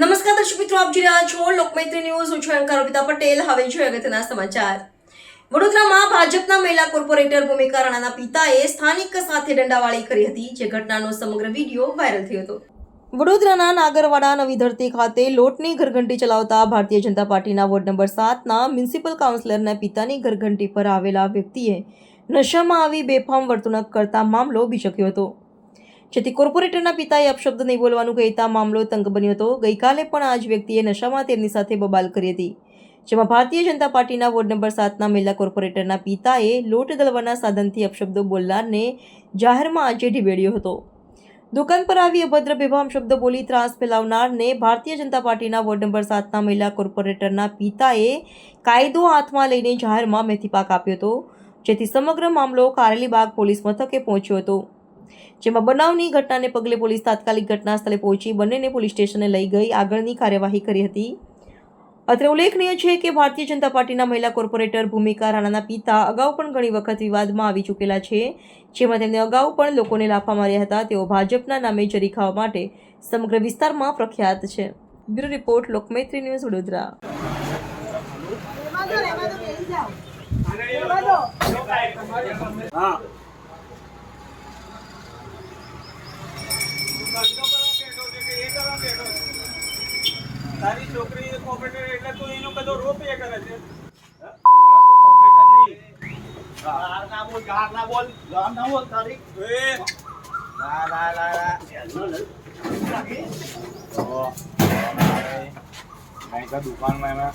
નમસ્કાર દર્શક મિત્રો, આપ જોઈ રહ્યા છો લોકમૈત્રી ન્યૂઝ. હું છું અંકર અમિતા પટેલ. હવે જોઈએ અગત્યના સમાચાર. વડોદરામાં ભાજપના મહિલા કોર્પોરેટર ભૂમિકા રાણાના પિતાએ સ્થાનિક સાથે દંડાવાળી કરી હતી, જે ઘટનાનો સમગ્ર વીડિયો વાયરલ થયો હતો. વડોદરાના નાગરવાડા નવી ધરતી ખાતે લોટની ઘરઘંટી ચલાવતા ભારતીય જનતા પાર્ટીના વોર્ડ નંબર સાતના મ્યુનિસિપલ કાઉન્સિલરના પિતાની ઘરઘંટી પર આવેલા વ્યક્તિએ નશામાં આવી બેફામ વર્તણૂક કરતા મામલો બીચક્યો હતો. જેથી કોર્પોરેટરના પિતાએ અપશબ્દ નહીં બોલવાનું કહેતા મામલો તંગ બન્યો હતો. ગઈકાલે પણ આ જ વ્યક્તિએ નશામાં તેમની સાથે બબાલ કરી હતી. જેમાં ભારતીય જનતા પાર્ટીના વોર્ડ નંબર સાતના મહિલા કોર્પોરેટરના પિતાએ લોટ દળવાના સાધનથી અપશબ્દો બોલનારને જાહેરમાં આજે ઢીબેડ્યો હતો. દુકાન પર આવી અભદ્ર બેભામ શબ્દ બોલી ત્રાસ ફેલાવનારને ભારતીય જનતા પાર્ટીના વોર્ડ નંબર સાતના મહિલા કોર્પોરેટરના પિતાએ કાયદો હાથમાં લઈને જાહેરમાં મેથીપાક આપ્યો હતો. જેથી સમગ્ર મામલો કારેલીબાગ પોલીસ મથકે પહોંચ્યો હતો. જેમાં બનાવની ઘટનાને પગલે પોલીસ તાત્કાલિક ઘટના સ્થળે પહોંચી બંનેને પોલીસ સ્ટેશને લઈ ગઈ, આગળની કાર્યવાહી કરી હતી. અત્રે ઉલ્લેખનીય છે કે ભારતીય જનતા પાર્ટીના મહિલા કોર્પોરેટર ભૂમિકા રાણાના પિતા અગાઉ પણ ઘણી વખત વિવાદમાં આવી ચૂકેલા છે, જેમાં તેમને અગાઉ પણ લોકોને લાફા માર્યા હતા. તેઓ ભાજપના નામે જરી ખાવા માટે સમગ્ર વિસ્તારમાં પ્રખ્યાત છે. Bureau report Lokmaitri news Vadodara. હા તારી છોકરી કોમ્પ્યુટર એટલે તું એનો બધો રોપ કરે છે કોમ્પ્યુટર નહીં. ગાર ના બોલ ગાર ના બોલ ગાર ના બોલ તારી એ, લા લા લા લા ઓ નહીં તો દુકાનમાં એમાં